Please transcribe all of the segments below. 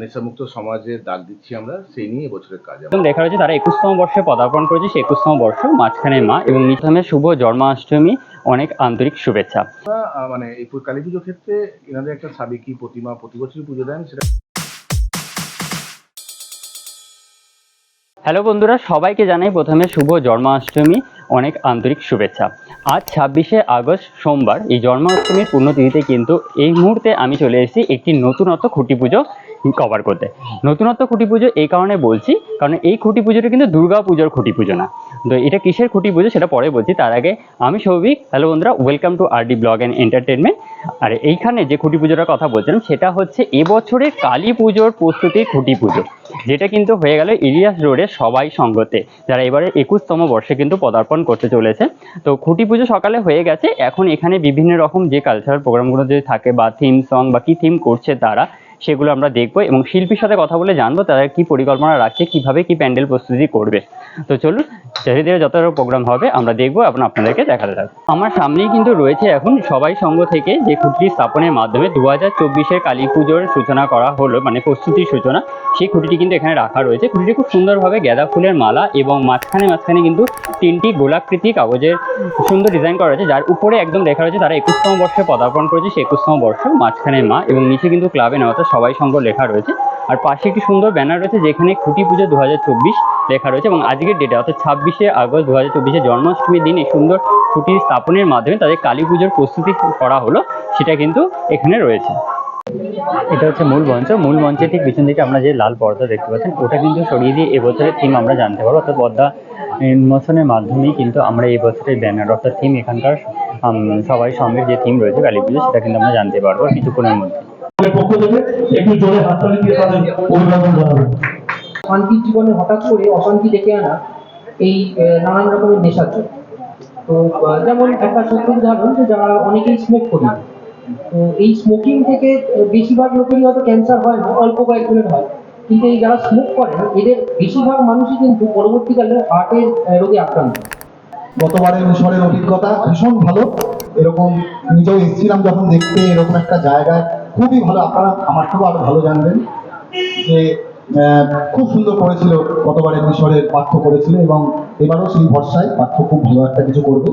নেশামুক্ত সমাজে ডাক দিচ্ছি আমরা সেই নিয়ে বছরের কাজ। এবং দেখা যাচ্ছে তারা একুশতম বর্ষে পদার্পণ করেছে সে একুশতম বর্ষ মাঝখানে মা এবং নিথমে শুভ জন্মাষ্টমী অনেক আন্তরিক শুভেচ্ছা। মানে এই কালী পুজোর ক্ষেত্রে এনাদের একটা সাবেকি প্রতিমা প্রতি বছরই পুজো দেন সেটা হ্যালো বন্ধুরা, সবাইকে জানাই প্রথমে শুভ জন্মাষ্টমী, অনেক আন্তরিক শুভেচ্ছা। আজ ছাব্বিশে আগস্ট, সোমবার। এই জন্মাষ্টমীর পুণ্যতিথিতে কিন্তু এই মুহূর্তে আমি চলে এসেছি একটি নতুনত্ব খুঁটি পুজো কভার করতে। নতুনত্ব খুঁটি পুজো এই কারণে বলছি, কারণ এই খুঁটি পুজোটা কিন্তু দুর্গা পুজোর খুঁটি পুজো না। তো এটা কিসের খুঁটি পুজো সেটা পরে বলছি। তার আগে আমি সৌভিক হ্যালো বন্ধুরা welcome to R D blog and entertainment আর এইখানে যে খুঁটি পুজোটার কথা বলছিলাম, সেটা হচ্ছে এবছরের কালী পুজোর প্রস্তুতির খুঁটি পুজো, যেটা কিন্তু হয়ে গেল ইলিয়াস রোডের সবাই সঙ্গতে, যারা এবারে একুশতম বর্ষে কিন্তু পদার্পণ করতে চলেছে। তো খুঁটি পুজো সকালে হয়ে গেছে, এখন এখানে বিভিন্ন রকম যে কালচারাল প্রোগ্রামগুলো যদি থাকে বা থিম সং বা কি থিম করছে তারা সেগুলো আমরা দেখব এবং শিল্পীর সাথে কথা বলে জানব তারা কি পরিকল্পনা রাখছে, কীভাবে কি প্যান্ডেল প্রস্তুতি করবে। তো চলুন, ধীরে ধীরে যত প্রোগ্রাম হবে, আমরা দেখব এবং আপনাদেরকে দেখাতে থাকব। আমার সামনেই কিন্তু রয়েছে এখন সবাই সঙ্গ থেকে যে খুঁটি স্থাপনের মাধ্যমে দু হাজার চব্বিশের কালী পুজোর সূচনা করা হলো মানে প্রস্তুতির সূচনা, সেই খুঁটিটি কিন্তু এখানে রাখা রয়েছে। খুঁটিটি খুব সুন্দরভাবে গাঁদা ফুলের মালা এবং মাঝখানে মাঝখানে কিন্তু তিনটি গোলাকৃতি কাগজের সুন্দর ডিজাইন করা রয়েছে, যার উপরে একদম লেখা রয়েছে, তারা একুশতম বর্ষে পদার্পণ করেছে, সে একুশতম বর্ষ, মাঝখানে মা এবং নিচে কিন্তু ক্লাবে নেওয়া সবাই সঙ্গ লেখা রয়েছে। আর পাশে একটি সুন্দর ব্যানার রয়েছে যেখানে খুঁটি পুজো দু লেখা রয়েছে এবং আজকের ডেটে অর্থাৎ ছাব্বিশে আগস্ট দু হাজার চব্বিশে জন্মাষ্টমীর দিন এই সুন্দর খুঁটি স্থাপনের মাধ্যমে তাদের কালী পুজোর প্রস্তুতি করা হলো, সেটা কিন্তু এখানে রয়েছে। এটা হচ্ছে মূল মঞ্চ। মূল মঞ্চের ঠিক পিছন দিকে আমরা যে লাল পর্দা দেখতে পাচ্ছেন, ওটা কিন্তু সরিয়ে দিয়ে এবছরের থিম আমরা জানতে পারব। অর্থাৎ পর্দা উন্মোচনের মাধ্যমেই কিন্তু আমরা এই বছরের ব্যানার অর্থাৎ থিম এখানকার সবাই সঙ্গে যে থিম রয়েছে কালী পুজো সেটা কিন্তু আমরা জানতে পারব কিছুক্ষণের মধ্যে। পক্ষ থেকে একটু জোরে হাততালি দিয়ে তাদের অভিনন্দন জানাবেন শান্তির জীবনে হঠাৎ করে অশান্তি ডেকে আনা এই নানান রকমের নেশার জন্য। তো যেমন একটা ছোট্ট উদাহরণ যে যারা অনেকেই স্মোক করি। তো এই স্মোকিং থেকে বেশিরভাগ লোকেরই হয়তো ক্যান্সার হয় না অল্প কয়েকজনের হয়। কিন্তু এই যারা স্মোক করেন এদের বেশিরভাগ মানুষই কিন্তু পরবর্তীকালে হার্টের রোগে আক্রান্ত। গতবারের মিশরের অভিজ্ঞতা ভীষণ ভালো। এরকম নিজেও এসেছিলাম যখন দেখতে এরকম একটা জায়গায় খুবই ভালো। আপনারা আমার থেকেও আরও ভালো জানবেন যে খুব সুন্দর করেছিল গতবারের মিশরের পাঠ্য করেছিল এবং এবারও সেই ভরসায় পাঠ্য খুব ভালো একটা কিছু করবে।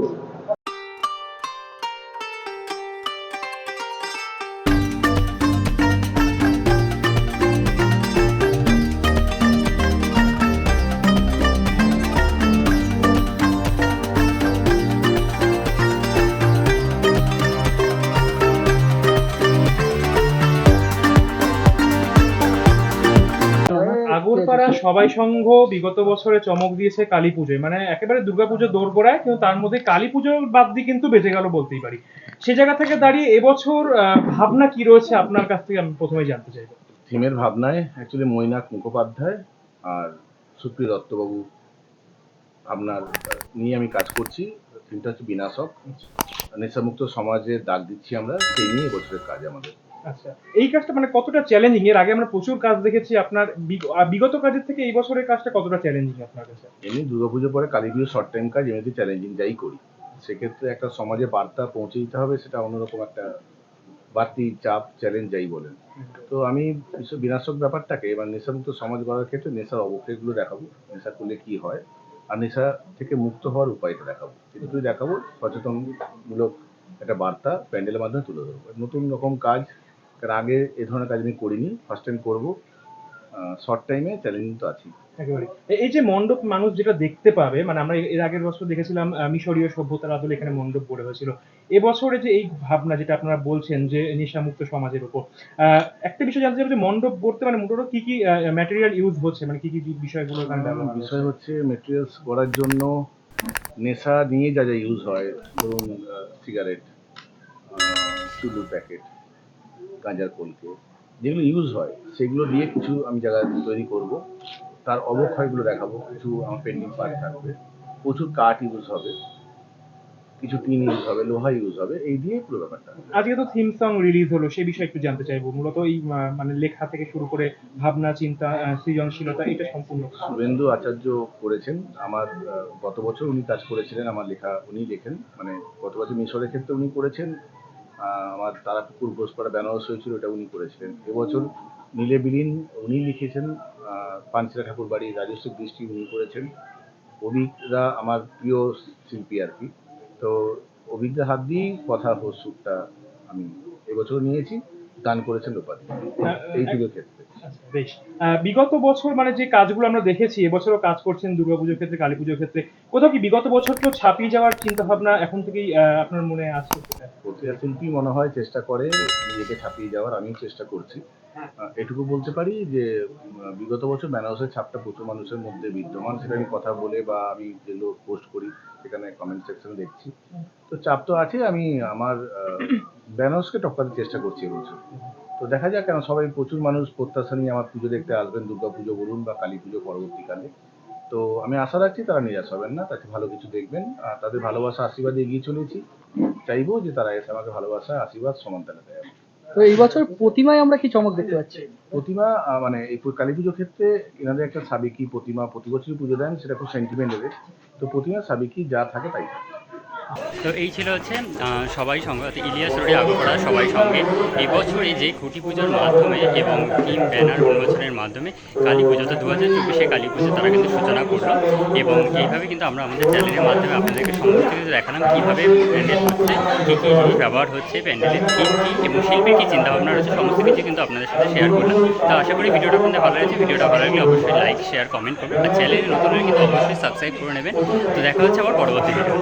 আগরপাড়া সবাই সংঘ বিগত বছরে চমক দিয়েছে কালী পুজোয়। মানে একেবারে দুর্গাপুজো দৌড় গোড়ায় কিন্তু তার মধ্যে কালী পুজোর বাদ দিয়ে কিন্তু বেঁচে গেল বলতেই পারি। সে জায়গা থেকে দাঁড়িয়ে এবছর ভাবনা কি রয়েছে আপনার কাছ থেকে আমি প্রথমে জানতে চাইব থিমের ভাবনায় অ্যাকচুয়ালি মৈনাক মুখোপাধ্যায় আর সুপ্রিয় দত্তবাবু আহ, নিয়ে আমি কাজ করছি। থিমটা হচ্ছে বিনাশক। নেশামুক্ত সমাজে দাগ দিচ্ছি আমরা সেই নিয়ে এবছরের কাজ আমাদের। আচ্ছা এই কাজটা মানে কতটা চ্যালেঞ্জিং এর আগে আমরা প্রচুর কাজ দেখেছি আপনার বিগত কাজের থেকে এই বছরের কাজটা কতটা চ্যালেঞ্জিং আপনার কাছে? এমনি দুর্গাপুজো পরে কালী পুজো শর্ট টাইম কাজ, এমনিতে চ্যালেঞ্জিং যাই করি। সেক্ষেত্রে একটা সমাজে বার্তা পৌঁছে দিতে হবে, সেটা অন্যরকম একটা বাড়তি চাপ চ্যালেঞ্জ যাই বলেন। তো আমি বিনাশক ব্যাপারটাকে এবার নেশামুক্ত সমাজ গড়ার ক্ষেত্রে নেশার অবক্ষয়গুলো দেখাবো, নেশা করলে কি হয়, আর নেশা থেকে মুক্ত হওয়ার উপায়টা দেখাবো। এটুকুই দেখাবো সচেতনমূলক একটা বার্তা প্যান্ডেলের মাধ্যমে তুলে ধরবো। নতুন রকম কাজ কারণ আগে এ ধরনের কাজ আমি করিনি। ফার্স্ট টাইম করব। শর্ট টাইমে চ্যালেঞ্জিং তো আছেই। একেবারে। এই যে মণ্ডপ মানুষ যেটা দেখতে পাবে মানে আমরা এর আগের বছর দেখেছিলাম মিশরীয় সভ্যতার আদলে এখানে মণ্ডপ গড়ে হয়েছিল। এবছরে যে এই ভাবনা যেটা আপনারা বলছেন যে নেশামুক্ত সমাজের উপর একটা বিষয় জানতে চাইব যে মণ্ডপ গড়তে মানে মোটরও কি কি ম্যাটেরিয়াল ইউজ হচ্ছে? মানে কি কি বিষয়গুলো এখানে? বিষয় হচ্ছে মেটেরিয়ালস গড়ার জন্য নেশা নিয়ে যা যা ইউজ হয় ধরুন সিগারেট চুলুর প্যাকেট গাঁজার কলকে যেগুলো ইউজ হয় সেগুলো দিয়ে কিছু আমি জায়গা তৈরি করব। তার অবক্ষয়গুলো দেখাবো কিছু আমার পেন্ডিং পার্ট থাকবে। প্রচুর কাঠ ইউজ হবে কিছু টিন ইউজ হবে লোহা ইউজ হবে এই দিয়ে পুরো ব্যাপারটা। আজকে তো থিম সং রিলিজ হলো সেই বিষয়ে একটু জানতে চাইব। মূলত এই মানে লেখা থেকে শুরু করে ভাবনা চিন্তা সৃজনশীলতা এটা সম্পূর্ণ শুভেন্দু আচার্য করেছেন আমার গত বছর উনি কাজ করেছিলেন আমার লেখা উনি লেখেন মানে গত বছর মিশরের ক্ষেত্রে উনি করেছেন আমার তারাপুকুর ঘোষপাড়া বেনারস হয়েছিল ওটা উনি করেছিলেন। এবছর নীলে বিলীন উনি লিখেছেন পাঞ্চিরা ঠাকুর বাড়ি রাজস্ব দৃষ্টি উনি করেছেন। অভিজ্ঞরা আমার প্রিয় শিল্পী আর কি। তো অভিজ্ঞা হাত দিয়েই কথা হোসুকটা আমি এবছর নিয়েছি গান করেছেন লোপাদি। এই দুটো ক্ষেত্রে। বেশ। বিগত বছর মানে যে কাজগুলো আমরা দেখেছি এবছরও কাজ করছেন দুর্গাপুজোর ক্ষেত্রে কালী পুজোর ক্ষেত্রে কোথাও কি বিগত বছরকেও ছাপিয়ে যাওয়ার চিন্তা ভাবনা এখন থেকেই আপনার মনে আছে? সেটা? প্রতিটা শিল্পী মনে হয় চেষ্টা করে নিজেকে ছাপিয়ে যাওয়ার আমিও চেষ্টা করছি। এটুকু বলতে পারি যে বিগত বছর বেনারসের ছাপটা প্রচুর মানুষের মধ্যে বিদ্যমান। সেটা আমি কথা বলে বা আমি যেগুলো পোস্ট করি সেখানে কমেন্ট সেকশনে দেখছি। তো চাপ তো আছে আমি আমার আহ, বেনারসকে টক্কাতে চেষ্টা করছি এবছর। তো দেখা যাক কেন সবাই প্রচুর মানুষ প্রত্যাশা নিয়ে আমার পুজো দেখতে আসবেন দুর্গা পুজো বলুন বা কালী পুজো পরবর্তীকালে। তো আমি আশা রাখছি তারা নিরাশ হবেন না তাতে ভালো কিছু দেখবেন। আর তাদের ভালোবাসা আশীর্বাদ এগিয়ে চলেছি। চাইব যে তারা এসে আমাকে ভালোবাসা আশীর্বাদ সমান তারা দেয়। তো এই বছর প্রতিমায় আমরা কি চমক দেখতে পাচ্ছি? প্রতিমা মানে এই কালী পুজোর ক্ষেত্রে এনাদের একটা সাবেকি প্রতিমা প্রতি বছরই পুজো দেন সেটা খুব সেন্টিমেন্ট তো প্রতিমা সাবেকি যা থাকে তাই থাকে। তো এই ছিল হচ্ছে সবাই সঙ্গে, অর্থাৎ ইলিয়াস রোডে আগরপাড়া সবাই সঙ্গে। এই বছর যে খুঁটি পুজোর মাধ্যমে এবং টিম ব্যানার উন্মোচনের মাধ্যমে কালী পুজো তো দু হাজার চব্বিশে কালী পুজো তারা কিন্তু সূচনা করল। এবং এইভাবে কিন্তু আমরা আমাদের চ্যানেলের মাধ্যমে আপনাদেরকে সমস্ত কিছু দেখালাম কীভাবে প্যান্ডেল হচ্ছে, কী কী ব্যবহার হচ্ছে, প্যান্ডেলের থিম কী এবং শিল্পীর কী চিন্তাভাবনা রয়েছে, সমস্ত কিছু কিন্তু আপনাদের সাথে শেয়ার করলাম। তো আশা করি ভিডিওটা আপনাদের ভালো লাগছে। ভিডিওটা ভালো লাগলে অবশ্যই লাইক শেয়ার কমেন্ট করবেন। আর চ্যানেলে নতুন হলে কিন্তু অবশ্যই সাবস্ক্রাইব করে নেবেন। তো দেখা হচ্ছে আবার পরবর্তী ভিডিও